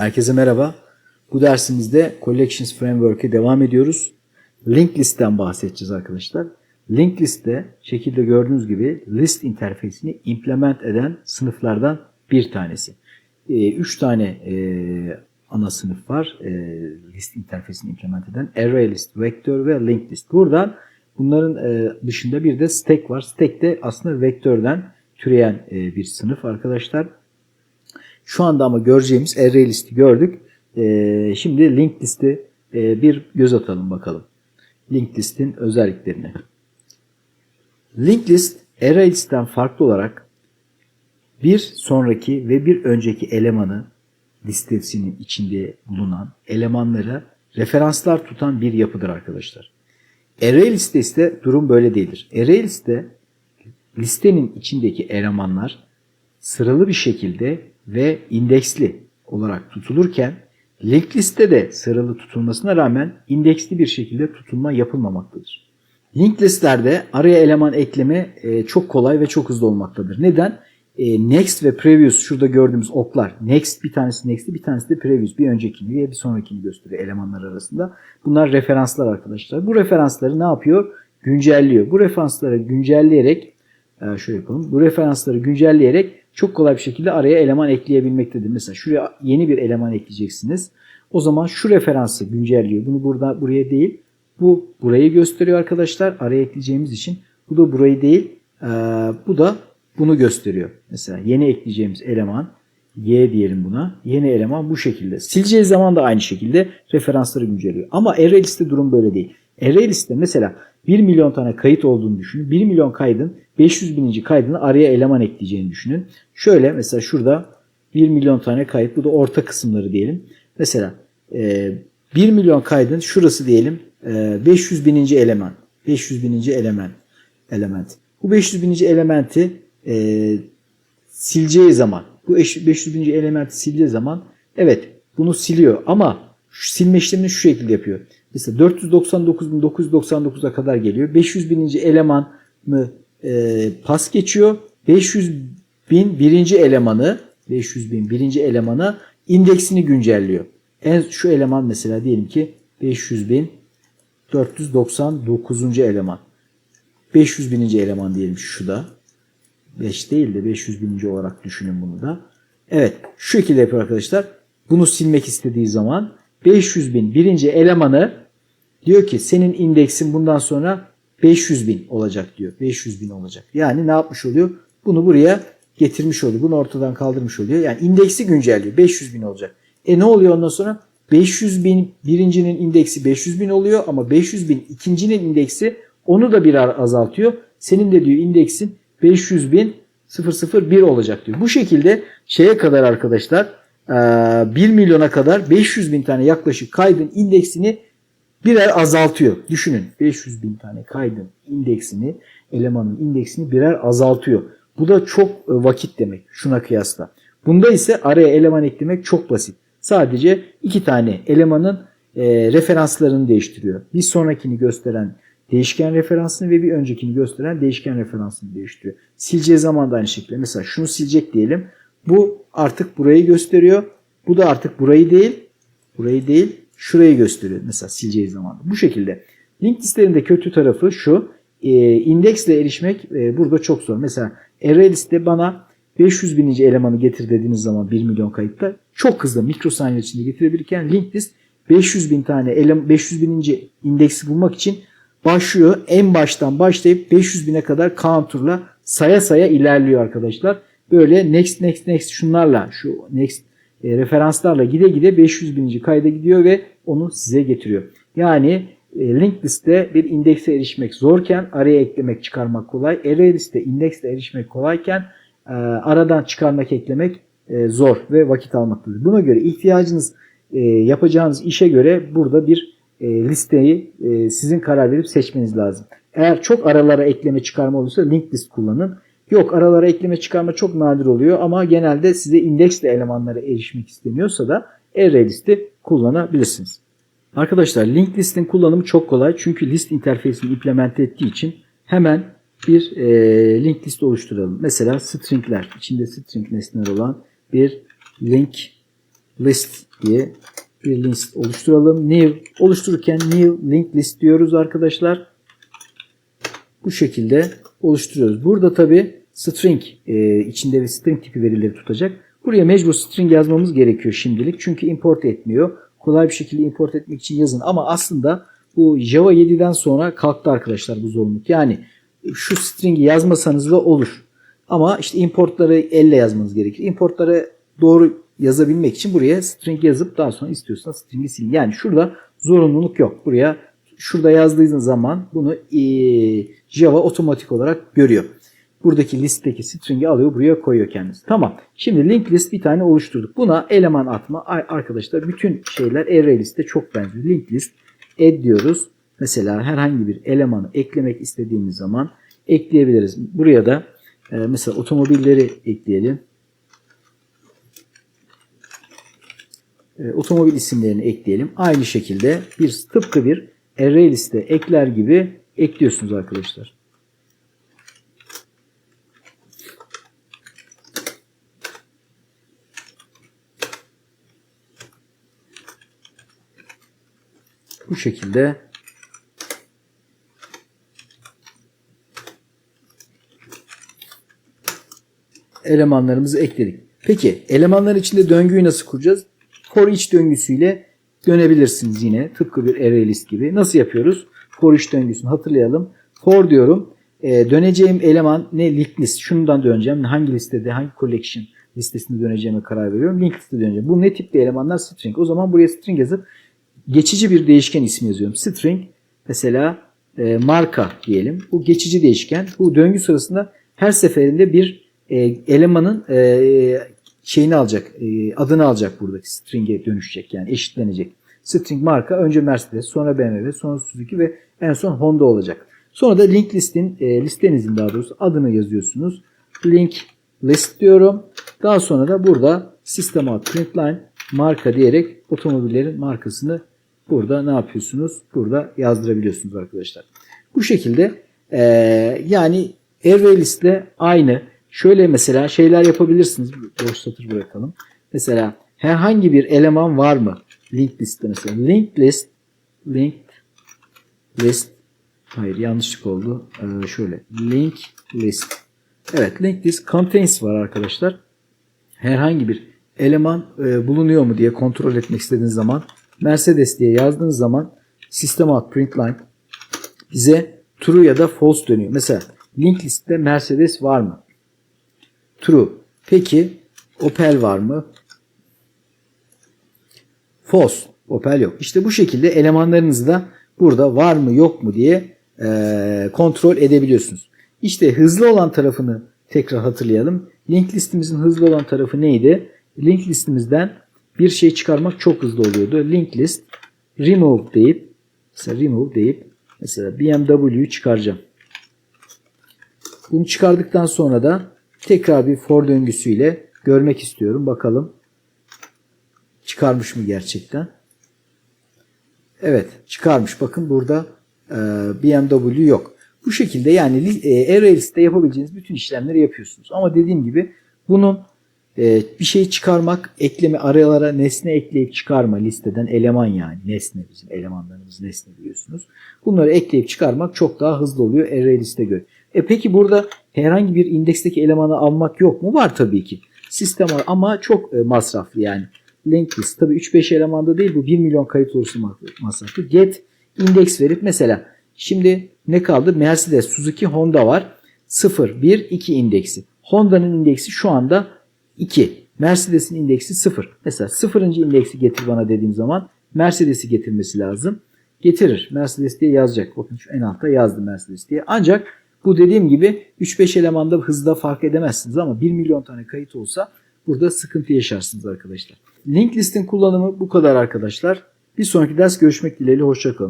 Herkese merhaba. Bu dersimizde Collections Framework'e devam ediyoruz. Linked List'ten bahsedeceğiz arkadaşlar. Linked List'te şekilde gördüğünüz gibi list interfeysini implement eden sınıflardan bir tanesi. Ee, üç tane e, ana sınıf var. E, list interfeysini implement eden array list, vektör ve linked list. Buradan bunların e, dışında bir de stack var. Stack de aslında vektörden türeyen e, bir sınıf arkadaşlar. Şu anda ama göreceğimiz array listi gördük. Ee, şimdi link listi e, bir göz atalım bakalım. Link listin özelliklerine. Link list array listten farklı olarak bir sonraki ve bir önceki elemanı listesinin içinde bulunan elemanlara referanslar tutan bir yapıdır arkadaşlar. Array liste ise durum böyle değildir. Array liste listenin içindeki elemanlar sıralı bir şekilde ve indeksli olarak tutulurken linked liste de sıralı tutulmasına rağmen indeksli bir şekilde tutulma yapılmamaktadır. Linked listelerde araya eleman ekleme e, çok kolay ve çok hızlı olmaktadır. Neden? E, next ve previous şurada gördüğümüz oklar. Next bir tanesi next'i bir tanesi de previous bir öncekini ve bir sonrakini gösteriyor elemanlar arasında. Bunlar referanslar arkadaşlar. Bu referansları ne yapıyor? Güncelliyor. Bu referansları güncelleyerek e, şöyle yapalım. Bu referansları güncelleyerek çok kolay bir şekilde araya eleman ekleyebilmektedir. Mesela şuraya yeni bir eleman ekleyeceksiniz. O zaman şu referansı güncelliyor. Bunu burada buraya değil. Bu burayı gösteriyor arkadaşlar. Araya ekleyeceğimiz için. Bu da burayı değil. Ee, bu da bunu gösteriyor. Mesela yeni ekleyeceğimiz eleman Y diyelim buna. Yeni eleman bu şekilde. Sileceği zaman da aynı şekilde referansları güncelliyor. Ama array liste durum böyle değil. Array liste mesela 1 milyon tane kayıt olduğunu düşünün. 1 milyon kaydın 500 bininci kaydını araya eleman ekleyeceğini düşünün. Şöyle mesela şurada 1 milyon tane kayıt. Bu da orta kısımları diyelim. Mesela 1 milyon kaydın şurası diyelim 500 bininci eleman. 500 bininci element. element. Bu 500 bininci elementi e, sileceği zaman bu 500 bininci elementi sileceği zaman evet bunu siliyor ama silme işlemini şu şekilde yapıyor. Mesela 499.999'a kadar geliyor. 500 bininci eleman mı e, pas geçiyor. 500 bin birinci elemanı 500 bin birinci elemanı indeksini güncelliyor. En şu eleman mesela diyelim ki 500 bin 499. eleman. 500 bininci eleman diyelim şu da. 5 değil de 500 bininci olarak düşünün bunu da. Evet şu şekilde yapıyor arkadaşlar. Bunu silmek istediği zaman 500 bin birinci elemanı diyor ki senin indeksin bundan sonra 500 bin olacak diyor. 500 bin olacak. Yani ne yapmış oluyor? Bunu buraya getirmiş oluyor. Bunu ortadan kaldırmış oluyor. Yani indeksi güncelliyor. 500 bin olacak. E ne oluyor ondan sonra? 500 bin birincinin indeksi 500 bin oluyor ama 500 bin ikincinin indeksi onu da birer azaltıyor. Senin de diyor indeksin 500 bin 001 olacak diyor. Bu şekilde şeye kadar arkadaşlar 1 milyona kadar 500 bin tane yaklaşık kaydın indeksini birer azaltıyor. Düşünün 500 bin tane kaydın indeksini, elemanın indeksini birer azaltıyor. Bu da çok vakit demek şuna kıyasla. Bunda ise araya eleman eklemek çok basit. Sadece iki tane elemanın e, referanslarını değiştiriyor. Bir sonrakini gösteren değişken referansını ve bir öncekini gösteren değişken referansını değiştiriyor. Sileceği zaman da aynı şekilde. Mesela şunu silecek diyelim. Bu artık burayı gösteriyor. Bu da artık burayı değil, burayı değil, şurayı gösteriyor. Mesela sileceği zaman. Bu şekilde. Link listelerinde kötü tarafı şu. E, indeksle erişmek e, burada çok zor. Mesela array liste bana 500 bininci elemanı getir dediğiniz zaman 1 milyon kayıtta çok hızlı mikrosaniye içinde getirebilirken linked list 500 bin tane ele, 500 bininci indeksi bulmak için başlıyor. En baştan başlayıp 500 bine kadar counter'la saya saya ilerliyor arkadaşlar. Böyle next next next şunlarla şu next e, referanslarla gide gide 500 bininci kayda gidiyor ve onu size getiriyor. Yani e, linked liste bir indekse erişmek zorken araya eklemek çıkarmak kolay. Array liste indeksle erişmek kolayken e, aradan çıkarmak eklemek e, zor ve vakit almaktadır. Buna göre ihtiyacınız yapacağınız işe göre burada bir listeyi sizin karar verip seçmeniz lazım. Eğer çok aralara ekleme çıkarma olursa linked list kullanın. Yok aralara ekleme çıkarma çok nadir oluyor ama genelde size indeksle elemanlara erişmek istemiyorsa da array listi kullanabilirsiniz. Arkadaşlar linked listin kullanımı çok kolay çünkü list interfeysini implement ettiği için hemen bir e, link list oluşturalım. Mesela stringler, içinde string nesneler olan bir link list diye bir list oluşturalım. New oluştururken new link list diyoruz arkadaşlar. Bu şekilde oluşturuyoruz. Burada tabi string e, içinde bir string tipi verileri tutacak. Buraya mecbur string yazmamız gerekiyor şimdilik. Çünkü import etmiyor. Kolay bir şekilde import etmek için yazın. Ama aslında bu Java 7'den sonra kalktı arkadaşlar bu zorunluluk. Yani şu string'i yazmasanız da olur. Ama işte importları elle yazmanız gerekir. Importları doğru yazabilmek için buraya string yazıp daha sonra istiyorsanız string'i silin. Yani şurada zorunluluk yok. Buraya şurada yazdığınız zaman bunu Java otomatik olarak görüyor. Buradaki listteki string'i alıyor buraya koyuyor kendisi. Tamam. Şimdi link list bir tane oluşturduk. Buna eleman atma. Arkadaşlar bütün şeyler array liste çok benziyor. Link list add diyoruz. Mesela herhangi bir elemanı eklemek istediğimiz zaman ekleyebiliriz. Buraya da e, mesela otomobilleri ekleyelim. E, otomobil isimlerini ekleyelim. Aynı şekilde bir tıpkı bir array liste ekler gibi ekliyorsunuz arkadaşlar. Bu şekilde elemanlarımızı ekledik. Peki elemanların içinde döngüyü nasıl kuracağız? For each döngüsüyle dönebilirsiniz yine. Tıpkı bir array list gibi. Nasıl yapıyoruz? For each döngüsünü hatırlayalım. For diyorum. E, döneceğim eleman ne? Link list. Şundan döneceğim. Hangi listede, hangi collection listesinde döneceğime karar veriyorum. Link liste döneceğim. Bu ne tipli elemanlar? String. O zaman buraya string yazıp geçici bir değişken ismi yazıyorum. String mesela e, marka diyelim. Bu geçici değişken. Bu döngü sırasında her seferinde bir e, elemanın e, şeyini alacak, e, adını alacak buradaki string'e dönüşecek yani eşitlenecek. String marka önce Mercedes, sonra BMW, sonra Suzuki ve en son Honda olacak. Sonra da link listin, e, listenizin daha doğrusu adını yazıyorsunuz. Link list diyorum. Daha sonra da burada system out println marka diyerek otomobillerin markasını burada ne yapıyorsunuz? Burada yazdırabiliyorsunuz arkadaşlar. Bu şekilde e, yani array listle aynı. Şöyle mesela şeyler yapabilirsiniz. Boş satır bırakalım. Mesela herhangi bir eleman var mı? Link listte mesela. Link list link list hayır yanlışlık oldu. Ee, şöyle link list evet link list contains var arkadaşlar. Herhangi bir eleman e, bulunuyor mu diye kontrol etmek istediğiniz zaman Mercedes diye yazdığınız zaman system out println bize true ya da false dönüyor. Mesela link listte Mercedes var mı? True. Peki Opel var mı? False. Opel yok. İşte bu şekilde elemanlarınızı da burada var mı yok mu diye e, kontrol edebiliyorsunuz. İşte hızlı olan tarafını tekrar hatırlayalım. Link listimizin hızlı olan tarafı neydi? Link listimizden bir şey çıkarmak çok hızlı oluyordu. Link list remove deyip mesela remove deyip mesela BMW'yu çıkaracağım. Bunu çıkardıktan sonra da tekrar bir for döngüsüyle görmek istiyorum. Bakalım çıkarmış mı gerçekten? Evet çıkarmış. Bakın burada e, BMW yok. Bu şekilde yani e, array liste yapabileceğiniz bütün işlemleri yapıyorsunuz. Ama dediğim gibi bunun bir şey çıkarmak, ekleme aralara nesne ekleyip çıkarma listeden eleman yani nesne bizim elemanlarımız nesne biliyorsunuz. Bunları ekleyip çıkarmak çok daha hızlı oluyor array liste göre. E peki burada herhangi bir indeksteki elemanı almak yok mu? Var tabii ki. Sistem var ama çok e, masraflı yani. Linked list tabii 3-5 elemanda değil bu 1 milyon kayıt olursa masraflı. Get indeks verip mesela şimdi ne kaldı? Mercedes, Suzuki, Honda var. 0, 1, 2 indeksi. Honda'nın indeksi şu anda 2. Mercedes'in indeksi 0. Mesela 0. indeksi getir bana dediğim zaman Mercedes'i getirmesi lazım. Getirir. Mercedes diye yazacak. Bakın şu en altta yazdı Mercedes diye. Ancak bu dediğim gibi 3-5 elemanda hızda fark edemezsiniz ama 1 milyon tane kayıt olsa burada sıkıntı yaşarsınız arkadaşlar. Link listin kullanımı bu kadar arkadaşlar. Bir sonraki ders görüşmek dileğiyle. Hoşçakalın.